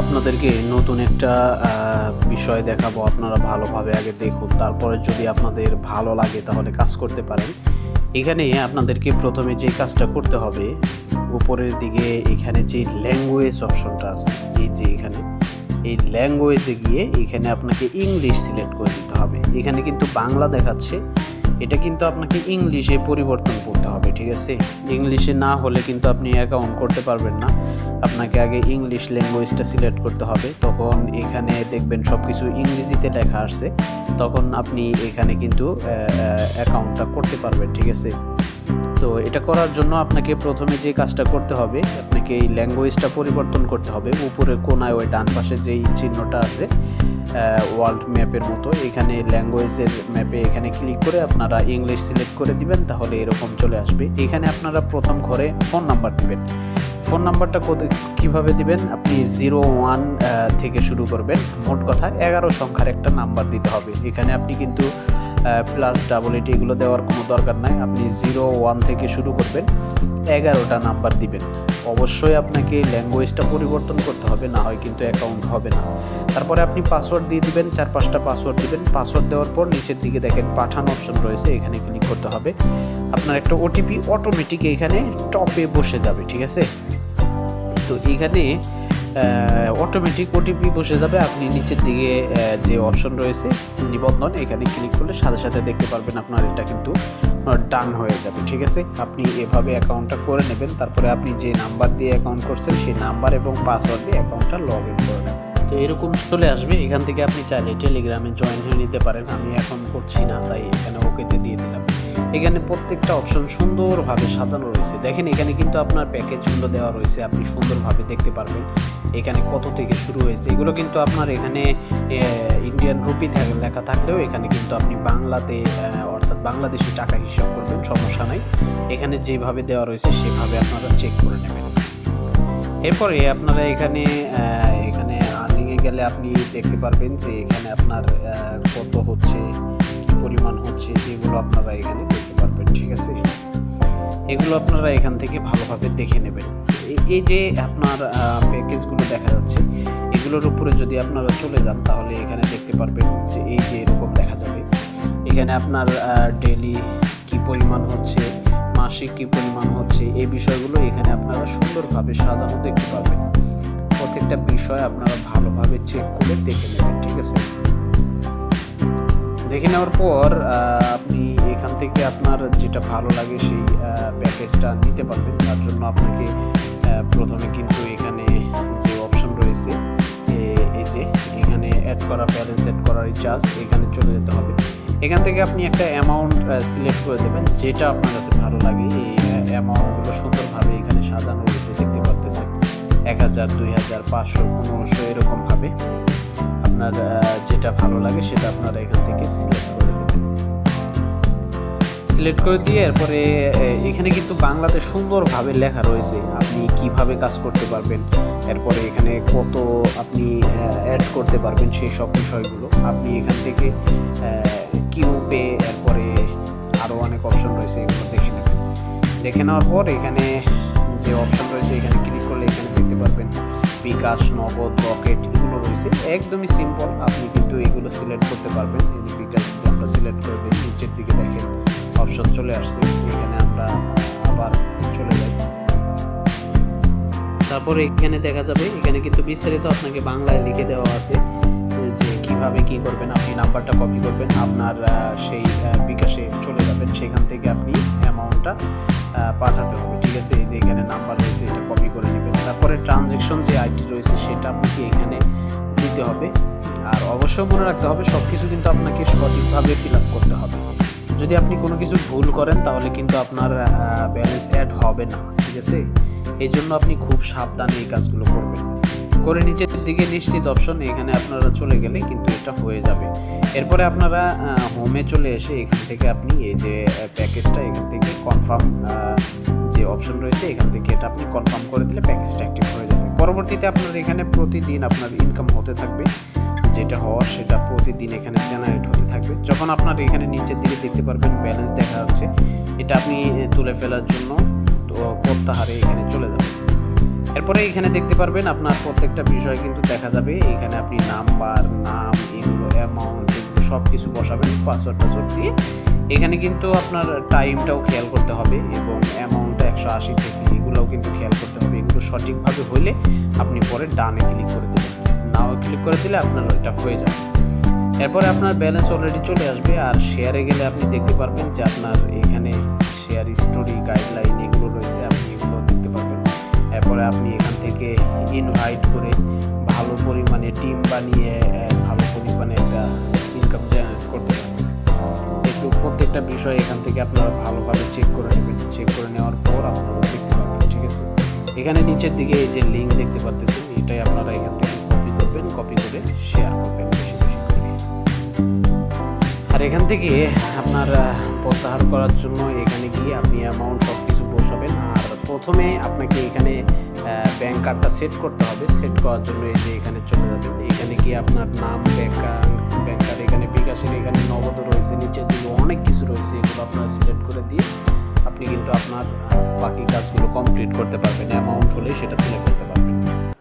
আপনাদেরকে নতুন একটা বিষয় দেখাবো। আপনারা ভালোভাবে আগে দেখুন, তারপরে যদি আপনাদের ভালো লাগে তাহলে কাজ করতে পারেন। এখানে আপনাদেরকে প্রথমে যে কাজটা করতে হবে, উপরের দিকে এখানে যে ল্যাঙ্গুয়েজ অপশনটা আছে, এই যে এখানে, এই ল্যাঙ্গুয়েজে গিয়ে এখানে আপনাকে ইংলিশ সিলেক্ট করে দিতে হবে। এখানে কিন্তু বাংলা দেখাচ্ছে এটা কিন্তু আপনাকে ইংলিশে পরিবর্তন করতে হবে, ঠিক আছে? ইংলিশে না হলে কিন্তু আপনি অ্যাকাউন্ট করতে পারবেন না। আপনাকে আগে ইংলিশ ল্যাঙ্গুয়েজটা সিলেক্ট করতে হবে। তখন এখানে দেখবেন সব কিছু ইংরেজিতে লেখা আসছে তখন আপনি এখানে কিন্তু অ্যাকাউন্টটা করতে পারবেন, ঠিক আছে? তো এটা করার জন্য আপনাকে প্রথমে যে কাজটা করতে হবে, আপনাকে এই ল্যাঙ্গুয়েজটা পরিবর্তন করতে হবে। উপরে কোনায় ওই ডান পাশে যেই চিহ্নটা আছে ওয়ার্ল্ড ম্যাপের মতো, এখানে ল্যাঙ্গুয়েজের ম্যাপে এখানে ক্লিক করে আপনারা ইংলিশ সিলেক্ট করে দিবেন, তাহলে এরকম চলে আসবে। এখানে আপনারা প্রথম ঘরে ফোন নাম্বার দিবেন। ফোন নাম্বারটা কীভাবে দিবেন? আপনি জিরো ওয়ান থেকে শুরু করবেন। মোট কথা এগারো সংখ্যার একটা নাম্বার দিতে হবে। এখানে আপনি কিন্তু প্লাস ডাবল এইট এগুলো দেওয়ার কোনো দরকার নাই। আপনি জিরো ওয়ান থেকে শুরু করবেন, এগারোটা নাম্বার দিবেন। অবশ্যই আপনাকে ল্যাঙ্গুয়েজটা পরিবর্তন করতে হবে, না হয় কিন্তু অ্যাকাউন্ট হবে না। তারপরে আপনি পাসওয়ার্ড দিয়ে দিবেন, চার পাঁচটা পাসওয়ার্ড দিবেন। পাসওয়ার্ড দেওয়ার পর নিচের দিকে দেখেন পাঠানো অপশন রয়েছে, এখানে ক্লিক করতে হবে। আপনার একটা ওটিপি অটোমেটিক এখানে টপে বসে যাবে, ঠিক আছে? তো এখানে অটোমেটিক ওটিপি বসে যাবে। আপনি নিচের দিকে যে অপশন রয়েছে, নিবন্ধন, এখানে ক্লিক করলে সাথে সাথে দেখতে পারবেন আপনার এটা কিন্তু ডান হয়ে যাবে, ঠিক আছে? আপনি এভাবে অ্যাকাউন্টটা করে নেবেন। তারপরে আপনি যে নাম্বার দিয়ে অ্যাকাউন্ট করছেন, সেই নাম্বার এবং পাসওয়ার্ড দিয়ে অ্যাকাউন্টটা লগ ইন করে তো এরকম চলে আসবে, এখান থেকে আপনি চাইলে টেলিগ্রামে জয়েন হয়ে নিতে পারেন। আমি এখন করছি না, তাই এখানে ওকেতে দিয়ে দিলাম। এখানে প্রত্যেকটা অপশন সুন্দরভাবে সাজানো রয়েছে। দেখেন, এখানে কিন্তু আপনার প্যাকেজগুলো দেওয়া রয়েছে, আপনি সুন্দরভাবে দেখতে পারবেন। এখানে কত থেকে শুরু হয়েছে, এগুলো কিন্তু আপনার এখানে ইন্ডিয়ান রুপি লেখা থাকলেও এখানে কিন্তু আপনি বাংলাতে অর্থাৎ বাংলাদেশি টাকা হিসাব করবেন, সমস্যা নাই। এখানে যেভাবে দেওয়া রয়েছে, সেভাবে আপনারা চেক করে নেবেন। এরপরে আপনারা এখানে গেলে আপনি দেখতে পারবেন যে এখানে আপনার কত হচ্ছে, কি পরিমাণ হচ্ছে এগুলো আপনারা এখানে দেখতে পারবেন, ঠিক আছে? এগুলো আপনারা এখান থেকে ভালোভাবে দেখে নেবেন। এই- যে আপনার প্যাকেজগুলো দেখা যাচ্ছে, এগুলোর উপরে যদি আপনারা চলে যান, তাহলে এখানে দেখতে পারবেন যে এই যে এরকম দেখা যাবে। এখানে আপনার ডেলি কি পরিমাণ হচ্ছে, মাসিক কি পরিমাণ হচ্ছে, এই বিষয়গুলো এখানে আপনারা সুন্দরভাবে সাজানো দেখতে পাবেন প্রত্যেকটা বিষয় আপনারা ভালোভাবে চেক করে দেখে নেবেন, ঠিক আছে? দেখে নেওয়ার পর আপনি এখান থেকে আপনার যেটা ভালো লাগে সেই প্যাকেজটা নিতে পারবেন। তার জন্য আপনাকে প্রথমে কিন্তু এখানে যে অপশন রয়েছে এই যে, এখানে অ্যাড করা ব্যালেন্স অ্যাড করার রিচার্জ এখানে চলে যেতে হবে। এখান থেকে আপনি একটা অ্যামাউন্ট সিলেক্ট করে দেবেন, যেটা আপনার কাছে ভালো লাগে। এই অ্যামাউন্টগুলো সুন্দরভাবে এখানে সাজানো রয়েছে, দেখতে পারতেছেন। এক হাজার, দুই হাজার, পাঁচশো, পনেরোশো এরকমভাবে আপনার যেটা ভালো লাগে সেটা আপনারা এখান থেকে সিলেক্ট করে দেবেন। সিলেক্ট করে দিয়ে এরপরে এখানে কিন্তু বাংলাতে সুন্দরভাবে লেখা রয়েছে আপনি কীভাবে কাজ করতে পারবেন, এরপরে এখানে কত আপনি অ্যাড করতে পারবেন সেই সব বিষয়গুলো। আপনি এখান থেকে কিউ পে এরপরে আরও অনেক অপশন রয়েছে, এগুলো দেখে নেবেন। দেখে নেওয়ার পর এখানে যে অপশন রয়েছে, এখানে ক্লিক করলে এখানে পারবেন। বিকাশ, নগদ, রকেট, এগুলো রয়েছে। একদমই সিম্পল আপনি কিন্তু এগুলো সিলেক্ট করতে পারবেন। এই যে বিকাশ আমরা সিলেক্ট করে দিই নিচের দিকে দেখেন অপশন চলে আসছে। এখানে আমরা আবার চলে যাই। তারপরে এখানে দেখা যাবে, এখানে কিন্তু বিস্তারিত আপনাকে বাংলায় লিখে দেওয়া আছে যে কীভাবে কি করবেন, আপনি নাম্বারটা কপি করবেন, আপনার সেই বিকাশে চলে যাবেন। সেখান থেকে আপনি অ্যামাউন্টটা পাঠাতে হবে, ঠিক আছে? এই যে এখানে নাম্বার রয়েছে, এটা কপি করে নেবেন। তারপরে ট্রানজেকশন যে আইডি রয়েছে, সেটা আপনাকে এখানে দিতে হবে। আর অবশ্যই মনে রাখতে হবে সব কিছু কিন্তু আপনাকে সঠিকভাবে ফিল আপ করতে হবে। যদি আপনি কোনো কিছু ভুল করেন, তাহলে কিন্তু আপনার ব্যালেন্স অ্যাড হবে না, ঠিক আছে? এই জন্য আপনি খুব সাবধানে এই কাজগুলো করবেন। করে নিচের দিকে নিশ্চিত অপশন এখানে আপনারা চলে গেলে কিন্তু এটা হয়ে যাবে। এরপরে আপনারা হোমে চলে এসে এখান থেকে আপনি এই যে প্যাকেজটা এখান থেকে কনফার্ম যে অপশন রয়েছে, এখান থেকে এটা আপনি কনফার্ম করে দিলে প্যাকেজটা অ্যাক্টিভ হয়ে যাবে। পরবর্তীতে আপনার এখানে প্রতিদিন আপনার ইনকাম হতে থাকবে। যেটা হওয়ার সেটা প্রতিদিন এখানে জেনারেট হতে থাকবে। যখন আপনার এখানে নিচের দিকে দেখতে পারবেন ব্যালেন্স দেখা যাচ্ছে, এটা আপনি তুলে ফেলার জন্য তো প্রত্যাহারে এখানে চলে যাবেন। এরপরে এখানে দেখতে পারবেন আপনার প্রত্যেকটা বিষয় কিন্তু দেখা যাবে। এখানে আপনি নাম্বার, নাম, এগুলো অ্যামাউন্ট এগুলো সব কিছু বসাবেন পাসওয়ার্ড টাসওয়ার্ড দিয়ে। এখানে কিন্তু আপনার টাইমটাও খেয়াল করতে হবে এবং অ্যামাউন্টটা একশো আশি থেকে, এগুলোও কিন্তু খেয়াল করতে হবে। এগুলো সঠিকভাবে হইলে আপনি পরে ডানে ক্লিক করে দেবেন। নাও ক্লিক করে দিলে আপনার ওইটা হয়ে যাবে। এরপরে আপনার ব্যালেন্স অলরেডি চলে আসবে। আর শেয়ারে গেলে আপনি দেখতে পারবেন যে আপনার এখানে শেয়ার স্টোরি গাইডলাইন আপনি এখান থেকে ইনভাইট করে ভালো পরিমাণে টিম বানিয়ে ভালো পরিমাণে একটা ইনকাম জেনারেট করতে পারবেন। একটু প্রত্যেকটা বিষয় এখান থেকে আপনারা ভালোভাবে চেক করে নেবেন। চেক করে নেওয়ার পর আপনারা দেখতে পাবেন ঠিক আছে? এখানে নিচের দিকে এই যে লিঙ্ক দেখতে পাচ্ছেন এটাই আপনারা এখান থেকে কপি করবেন কপি করে শেয়ার করবেন। আর এখান থেকে আপনার প্রত্যাহার করার জন্য এখানে গিয়ে আপনি অ্যামাউন্ট সব কিছু বসাবেন। আর প্রথমে আপনাকে এখানে ব্যাংক কার্ডটা সেট করতে হবে। সেট করার জন্য এই যে এখানে চলে যাবেন। এখানে গিয়ে আপনার নাম ব্যাংক ব্যাংক কার্ড এখানে বিকাশের, এখানে নগদ রয়েছে, নিচের দিকে অনেক কিছু রয়েছে। এগুলো আপনারা সিলেক্ট করে দিয়ে আপনি কিন্তু আপনার বাকি কাজগুলো কমপ্লিট করতে পারবেন। অ্যামাউন্ট হলে সেটা তুলে ফেলতে পারবেন।